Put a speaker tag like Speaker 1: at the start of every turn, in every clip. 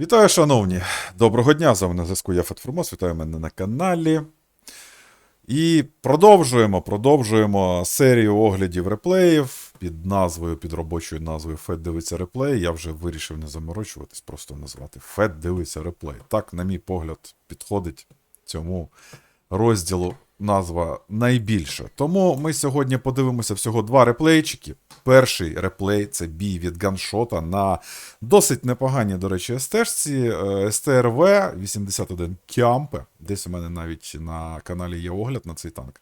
Speaker 1: Вітаю, шановні! Доброго дня! З вами на зв'язку я Фетформос, вітаю мене на каналі. І продовжуємо, продовжуємо серію оглядів реплеїв під назвою, під робочою назвою Фет дивиться реплей. Я вже вирішив не заморочуватись, просто назвати Фет дивиться реплей. Так, на мій погляд, підходить цьому розділу назва найбільше. Тому ми сьогодні подивимося всього два реплейчики. Перший реплей це бій від ганшота на досить непоганій, до речі, стежці е, СТРВ 81 Кямпе. Десь у мене навіть на каналі є огляд на цей танк.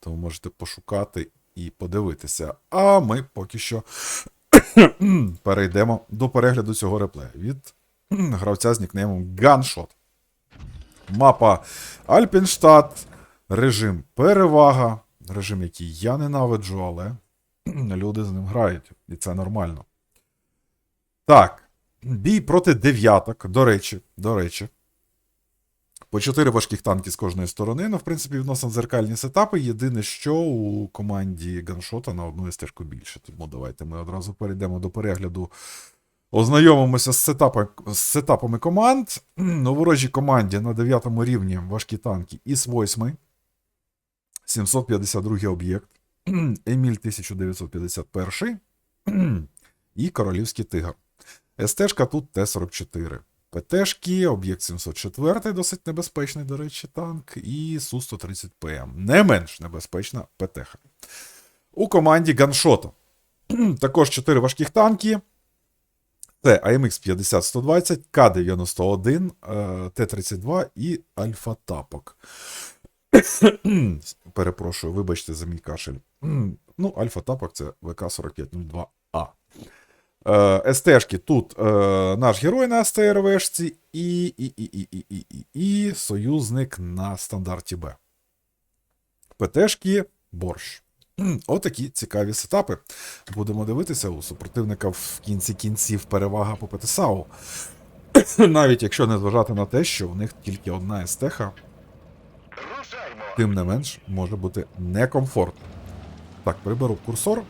Speaker 1: Тому можете пошукати і подивитися. А ми поки що перейдемо до перегляду цього реплею від гравця з нікнеймом Gunshot. Мапа Альпінштадт, режим перевага, режим, який я ненавиджу, але люди з ним грають, і це нормально. Так, бій проти дев'яток, до речі, до речі. По чотири важких танки з кожної сторони. Ну, в принципі, відносно дзеркальні сетапи. Єдине, що у команді ганшота на одну стежку більше. Тому давайте ми одразу перейдемо до перегляду. Ознайомимося з, сетапа, з сетапами команд. У ворожій команді на 9 рівні важкі танки ІС-8, 752 об'єкт, Еміль 1951 і Королівський тигр. СТшка тут Т-44. ПТшки, об'єкт 704, досить небезпечний, до речі, танк, і Су-130ПМ. Не менш небезпечна ПТХ. У команді ганшота. Також 4 важких танки. Це AMX 50-120, К-91, е, Т-32 і Альфа Тапок. Перепрошую, вибачте за мій кашель. Ну, Альфа Тапок це ВК-4502А. Е, СТшки тут е, наш герой на СТРВшці і, і, і, і, і, і, і, і союзник на стандарті Б. ПТшки борщ. Отакі цікаві сетапи. Будемо дивитися у супротивника в кінці кінців перевага по ПТСАУ. Навіть якщо не зважати на те, що у них тільки одна естеха, тим не менш може бути некомфортно. Так, приберу курсор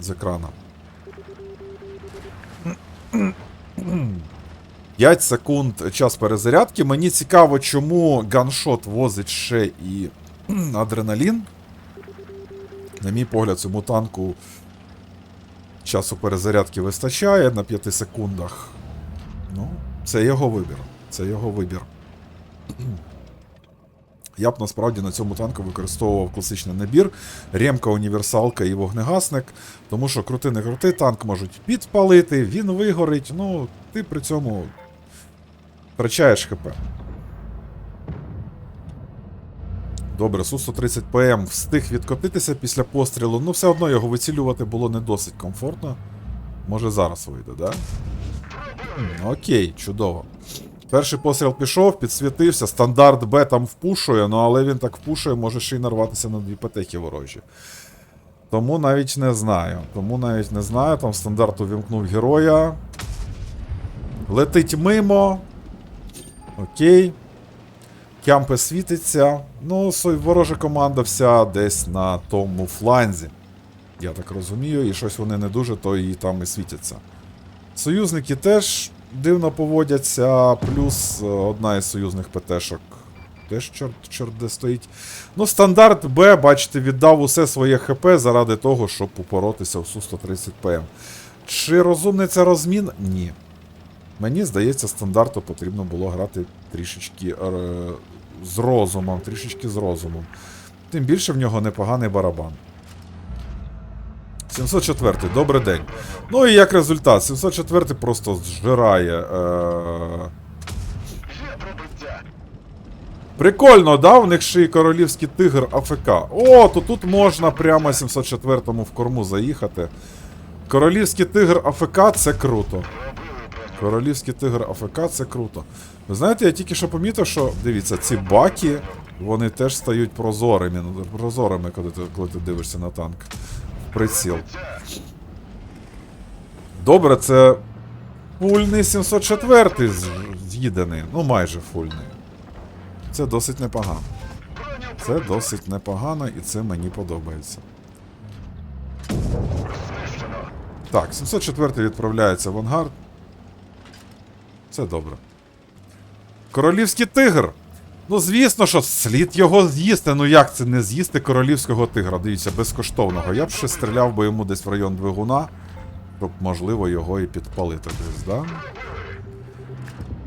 Speaker 1: з екрана. 5 секунд час перезарядки. Мені цікаво, чому ганшот возить ще і адреналін. На мій погляд, цьому танку часу перезарядки вистачає на 5 секундах. Ну, це його вибір. Це його вибір. Я б насправді на цьому танку використовував класичний набір, ремка, універсалка і вогнегасник, тому що крути не крути, танк можуть підпалити, він вигорить, ну, ти при цьому втрачаєш ХП. Добре, Су-130 ПМ встиг відкотитися після пострілу, ну все одно його вицілювати було не досить комфортно. Може зараз вийде, да? Окей, чудово. Перший постріл пішов, підсвітився, стандарт Б там впушує, ну але він так впушує, може ще й нарватися на дві патеки ворожі. Тому навіть не знаю. Тому навіть не знаю. Там стандарт увімкнув героя. Летить мимо. Окей. Кямпе світиться. Ну, ворожа команда вся десь на тому фланзі. Я так розумію, і щось вони не дуже, то і там і світяться. Союзники теж дивно поводяться, плюс е, одна із союзних ПТшок теж чорт, чорт де стоїть. Ну, стандарт Б, бачите, віддав усе своє ХП заради того, щоб упоротися в Су-130 ПМ. Чи розумний це розмін? Ні. Мені здається, стандарту потрібно було грати трішечки е, з розумом, трішечки з розумом. Тим більше в нього непоганий барабан. 704 добрий день. Ну і як результат, 704 просто зжирає. Е... Прикольно, да? В них ще й королівський тигр АФК. О, то тут можна прямо 704-му в корму заїхати. Королівський тигр АФК це круто. Королівський тигр АФК це круто. Ви знаєте, я тільки що помітив, що дивіться, ці баки, вони теж стають прозорими, ну, прозорими, коли ти, коли ти дивишся на танк. Приціл. Добре, це фульний 704 з- з'їдений. Ну, майже фульний. Це досить непогано. Це досить непогано і це мені подобається. Так, 704 відправляється в ангард. Це добре. Королівський тигр. Ну, звісно, що слід його з'їсти. Ну як це не з'їсти королівського тигра? Дивіться, безкоштовного. Я б ще стріляв би йому десь в район двигуна, щоб можливо його і підпалити десь, да?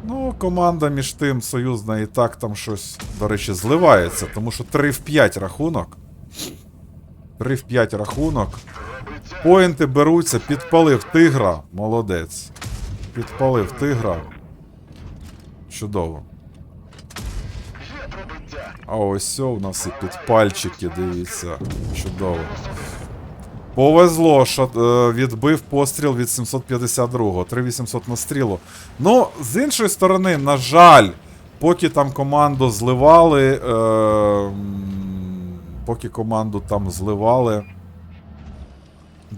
Speaker 1: Ну, команда між тим союзна і так там щось, до речі, зливається, тому що 3 в 5 рахунок. 3 в 5 рахунок. Поінти беруться, підпалив тигра. Молодець. Підпалив тигра. Чудово. А ось у нас і підпальчики, дивіться. Чудово. Повезло, що е, відбив постріл від 752-го. 3800 на стрілу. Ну, з іншої сторони, на жаль, поки там команду зливали. Е, поки команду там зливали.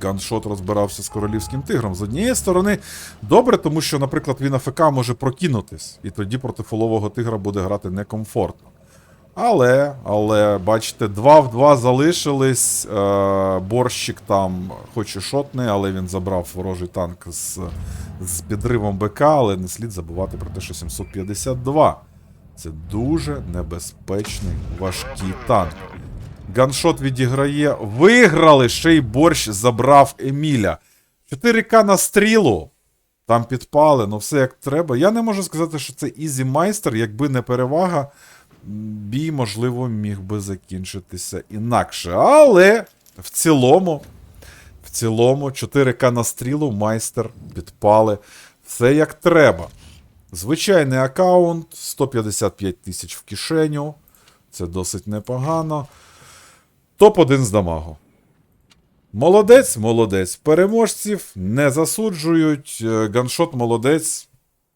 Speaker 1: Ганшот розбирався з королівським тигром. З однієї сторони, добре, тому що, наприклад, він АФК може прокинутись, і тоді проти фолового тигра буде грати некомфортно. Але, але, бачите, 2 в 2 залишились. Е, борщик там, хоч і шотний, але він забрав ворожий танк з, з підривом БК, але не слід забувати про те, що 752. Це дуже небезпечний важкий танк. Ганшот відіграє. Виграли! Ще й борщ забрав Еміля. 4К на стрілу. Там підпали, ну все як треба. Я не можу сказати, що це ізі майстер, якби не перевага. Бій, можливо, міг би закінчитися інакше. Але в цілому, в цілому, 4К на стрілу, майстер, підпали. Все як треба. Звичайний аккаунт, 155 тисяч в кишеню. Це досить непогано. Топ-1 з дамагу. Молодець, молодець. Переможців не засуджують. Е, Ганшот молодець.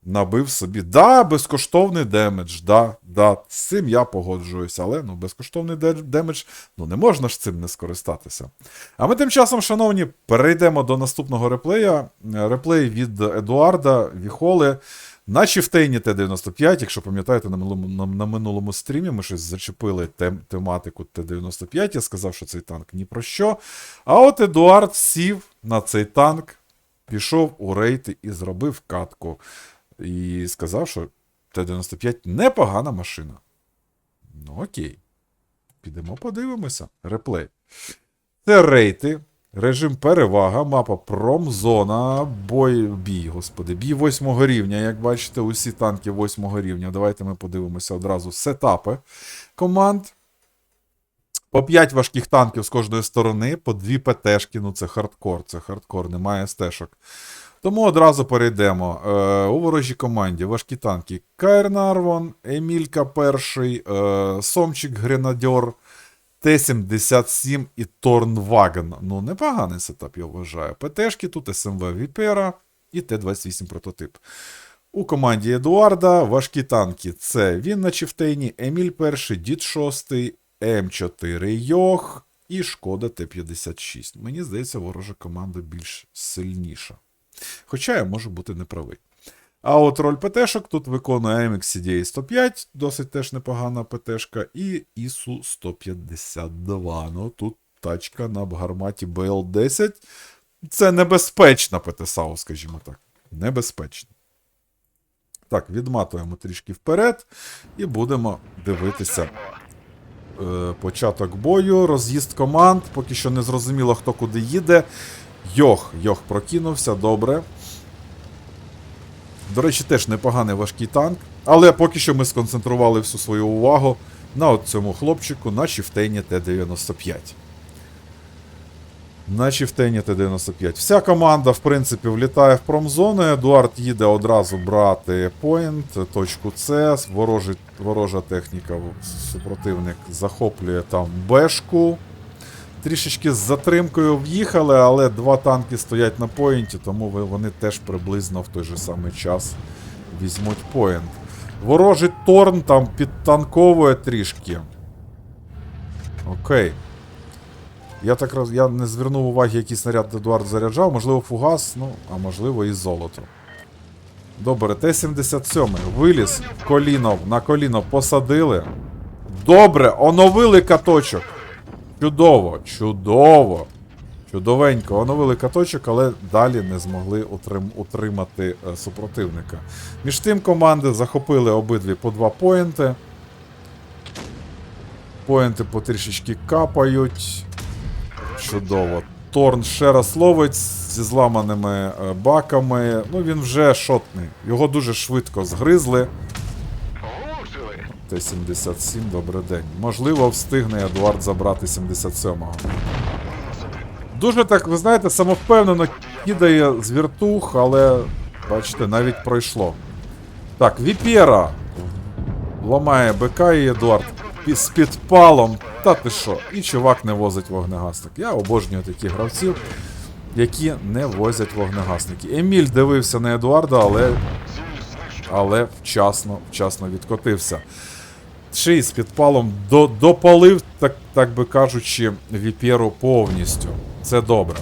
Speaker 1: Набив собі. Да, безкоштовний демедж. Да, да, з цим я погоджуюсь, але ну, безкоштовний демедж, ну не можна ж цим не скористатися. А ми тим часом, шановні, перейдемо до наступного реплея. Реплей від Едуарда Віхоли. На Чифтейні Т-95, якщо пам'ятаєте, на минулому, на, на минулому стрімі ми щось зачепили тем, тематику Т-95. Я сказав, що цей танк ні про що. А от Едуард сів на цей танк, пішов у рейти і зробив катку. І сказав, що Т-95 непогана машина. Ну окей. Підемо подивимося. Реплей. Це рейти. Режим перевага, мапа промзона, бой, бій, господи, бій восьмого рівня. Як бачите, усі танки восьмого рівня. Давайте ми подивимося одразу сетапи команд. По 5 важких танків з кожної сторони, по 2 ПТшки, ну це хардкор, це хардкор, немає стежок. Тому одразу перейдемо. Е, у ворожій команді важкі танки Каєр Нарвон, Емілька перший, е, Сомчик Гренадьор, Т-77 і Торнваген. Ну, непоганий сетап, я вважаю. ПТшки тут СМВ Віпера і Т-28 прототип. У команді Едуарда важкі танки це він на Чифтейні, Еміль перший, Дід шостий, М4 Йох і Шкода Т-56. Мені здається, ворожа команда більш сильніша. Хоча я можу бути неправий. А от роль ПТшок тут виконує AMX CDA 105, досить теж непогана ПТшка, і ISU 152. Ну тут тачка на гарматі BL10. Це небезпечна ПТСАУ, скажімо так. Небезпечна. Так, відматуємо трішки вперед і будемо дивитися е, початок бою, роз'їзд команд. Поки що не зрозуміло, хто куди їде. Йох, Йох прокинувся, добре. До речі, теж непоганий важкий танк. Але поки що ми сконцентрували всю свою увагу на цьому хлопчику на Чифтейні Т-95. На Чифтейні Т-95. Вся команда, в принципі, влітає в промзону. Едуард їде одразу брати поінт, точку С. Ворожа техніка, супротивник захоплює там бешку. Трішечки з затримкою в'їхали, але два танки стоять на поінті, тому вони теж приблизно в той же самий час візьмуть поінт. Ворожий Торн там підтанковує трішки. Окей. Я так роз... я не звернув уваги, який снаряд Едуард заряджав, можливо, фугас, ну, а можливо, і золото. Добре, Т-77 виліз, коліно, на коліно посадили. Добре, оновили каточок. Чудово, чудово. Чудовенько, оновили каточок, але далі не змогли утрим, утримати е, супротивника. Між тим команди захопили обидві по два поінти. Поінти потрішечки капають. Чудово. Торн ще раз ловить зі зламаними е, баками. Ну він вже шотний. Його дуже швидко згризли.
Speaker 2: Влучили.
Speaker 1: Т-77, добрий день. Можливо, встигне Едуард забрати 77-го. Дуже так, ви знаєте, самовпевнено кидає з віртух, але бачите, навіть пройшло. Так, Віпєра ламає БК і Едуард з підпалом. Та ти що? І чувак не возить вогнегасник. Я обожнюю таких гравців, які не возять вогнегасники. Еміль дивився на Едуарда, але але вчасно, вчасно відкотився. Ще й з підпалом до, допалив, так, так би кажучи, віперу повністю. Це добре.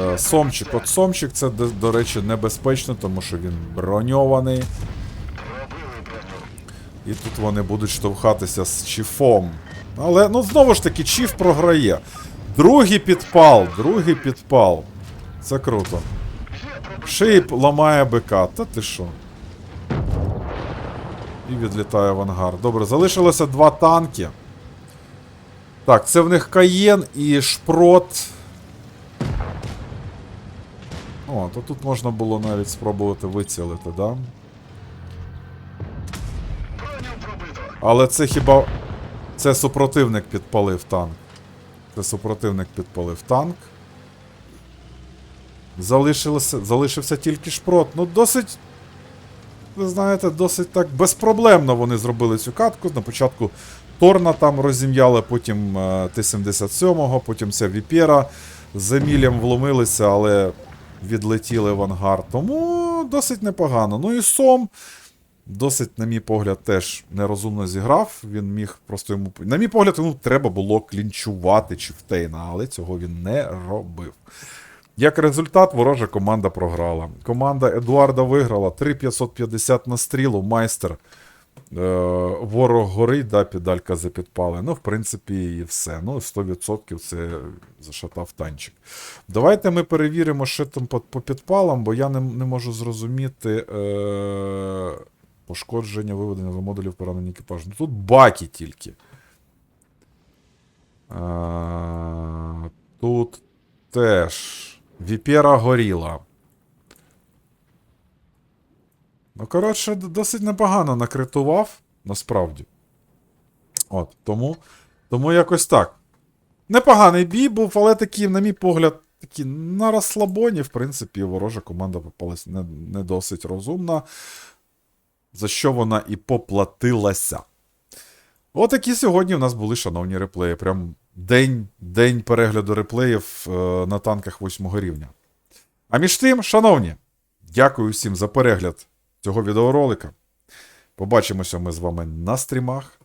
Speaker 1: Е, Сомчик, от Сомчик це, до, до речі, небезпечно, тому що він броньований. І тут вони будуть штовхатися з чіфом. Але, ну, знову ж таки, чіф програє. Другий підпал, другий підпал. Це круто. Шип ламає БК. Та ти що? І відлітає в ангар. Добре, залишилося два танки. Так, це в них Каєн і Шпрот. О, то тут можна було навіть спробувати вицілити, да? Але це хіба. Це супротивник підпалив танк. Це супротивник підпалив танк. Залишилося, залишився тільки шпрот. Ну, досить. Ви знаєте, досить так безпроблемно вони зробили цю катку. На початку Торна там розім'яли, потім е, Т-77, потім ця Віпера з Емілем вломилися, але відлетіли в ангар. Тому досить непогано. Ну і Сом. Досить, на мій погляд, теж нерозумно зіграв. Він міг просто йому. На мій погляд, йому треба було клінчувати Чифтейна, але цього він не робив. Як результат, ворожа команда програла. Команда Едуарда виграла 3550 на стрілу, майстер. Е, ворог горить, да, педалька запідпали. Ну, в принципі, і все. Ну, 100% це зашатав танчик. Давайте ми перевіримо, що там по, по підпалам, бо я не, не можу зрозуміти. Е, пошкодження виведення за модулів поранення екіпажу. Ну, тут баки тільки. Е, тут теж. Віпера горіла. Ну, коротше, досить непогано накритував, насправді. От, тому, тому якось так. Непоганий бій був, але такий, на мій погляд, такі на розслабоні, в принципі, ворожа команда попалась не, не досить розумна, за що вона і поплатилася. Отакі сьогодні в нас були шановні реплеї. Прям день, день перегляду реплеїв е, на танках 8 рівня. А між тим, шановні, дякую всім за перегляд цього відеоролика. Побачимося ми з вами на стрімах.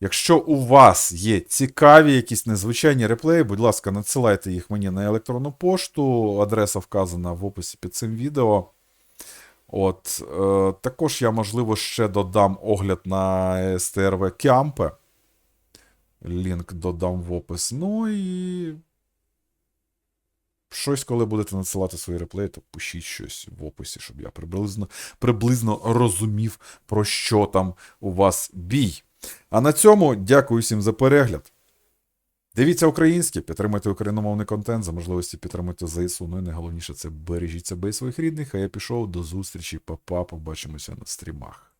Speaker 1: Якщо у вас є цікаві якісь незвичайні реплеї, будь ласка, надсилайте їх мені на електронну пошту. Адреса вказана в описі під цим відео. От, е, також я, можливо, ще додам огляд на СТРВ Кямпе. Лінк додам в опис. Ну і. Щось, коли будете надсилати свої реплеї, то пишіть щось в описі, щоб я приблизно, приблизно розумів, про що там у вас бій. А на цьому дякую всім за перегляд. Дивіться українське, підтримуйте україномовний контент, за можливості підтримуйте ЗСУ. Ну і найголовніше це бережіть себе і своїх рідних. А я пішов до зустрічі, па-па, побачимося на стрімах.